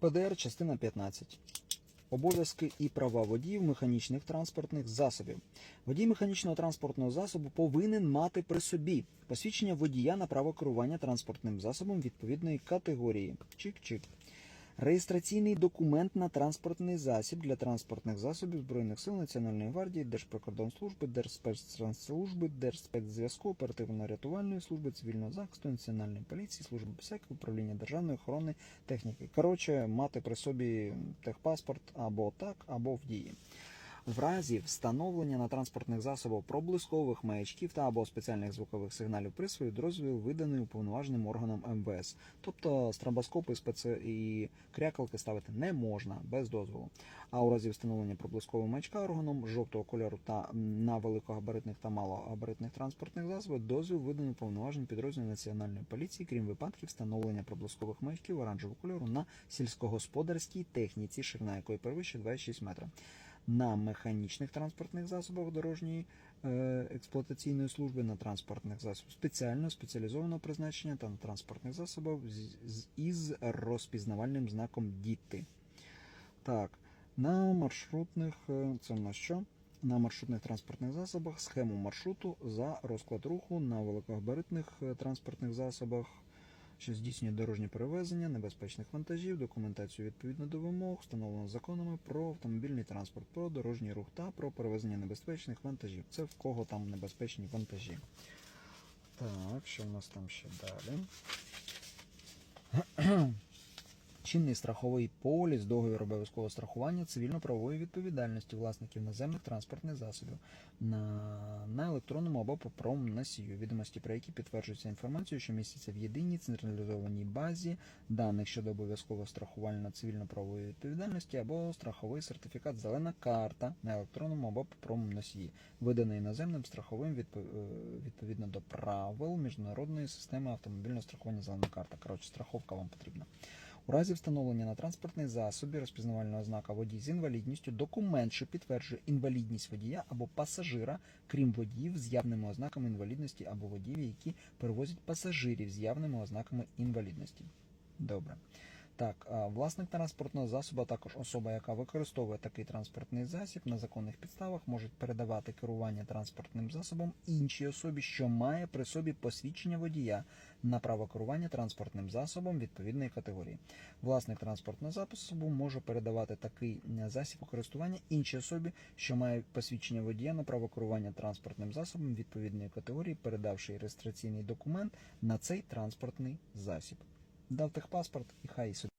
ПДР, частина 15. Обов'язки і права водіїв механічних транспортних засобів. Водій механічного транспортного засобу повинен мати при собі посвідчення водія на право керування транспортним засобом відповідної категорії. Чик-чик. Реєстраційний документ на транспортний засіб для транспортних засобів Збройних сил Національної гвардії, Держприкордонслужби, Держспецтранслужби, Держспецзв'язку, оперативно-рятувальної служби, цивільного захисту, національної поліції, служби безпеки, управління державної охорони техніки. Коротше, мати при собі техпаспорт або так, або в дії. В разі встановлення на транспортних засобах проблискових маячків та або спеціальних звукових сигналів присвою дозвіл виданий уповноваженим органом МВС. Тобто стробоскопи спеці... і крякалки ставити не можна без дозволу. А у разі встановлення проблискового маячка органом жовтого кольору та на великогабаритних та малогабаритних транспортних засобах дозвіл виданий уповноваженим підрозділом національної поліції, крім випадків встановлення проблискових маячків оранжевого кольору на сільськогосподарській техніці, ширина якої перевищує 26 метрів на механічних транспортних засобах дорожньої е, експлуатаційної служби, на транспортних засобах спеціального спеціалізованого призначення та на транспортних засобах із розпізнавальним знаком діти. Так, на маршрутних, е, це в нас що? На маршрутних транспортних засобах схему маршруту за розклад руху на великогабаритних е, транспортних засобах що здійснює дорожнє перевезення небезпечних вантажів, документацію відповідно до вимог, встановлено законами про автомобільний транспорт, про дорожній рух та про перевезення небезпечних вантажів. Це в кого там небезпечні вантажі. Так, що в нас там ще далі? Чинний страховий поліс, договір обов'язкового страхування цивільно-правової відповідальності власників наземних транспортних засобів на, на електронному або паперовому відомості про які підтверджуються інформацією, що міститься в єдиній централізованій базі даних щодо обов'язкового страхування цивільно-правової відповідальності або страховий сертифікат зелена карта на електронному або паперовому носії, виданий іноземним страховим е, відповідно до правил міжнародної системи автомобільного страхування зелена карта. Коротше, страховка вам потрібна. У разі встановлення на транспортний засобі розпізнавального знака водій з інвалідністю документ, що підтверджує інвалідність водія або пасажира, крім водіїв з явними ознаками інвалідності або водіїв, які перевозять пасажирів з явними ознаками інвалідності. Добре. Так, власник транспортного засобу, а також особа, яка використовує такий транспортний засіб на законних підставах, можуть передавати керування транспортним засобом іншій особі, що має при собі посвідчення водія на право керування транспортним засобом відповідної категорії. Власник транспортного засобу може передавати такий засіб користування іншій особі, що має посвідчення водія на право керування транспортним засобом відповідної категорії, передавши реєстраційний документ на цей транспортний засіб. Дав техпаспорт і хай собі.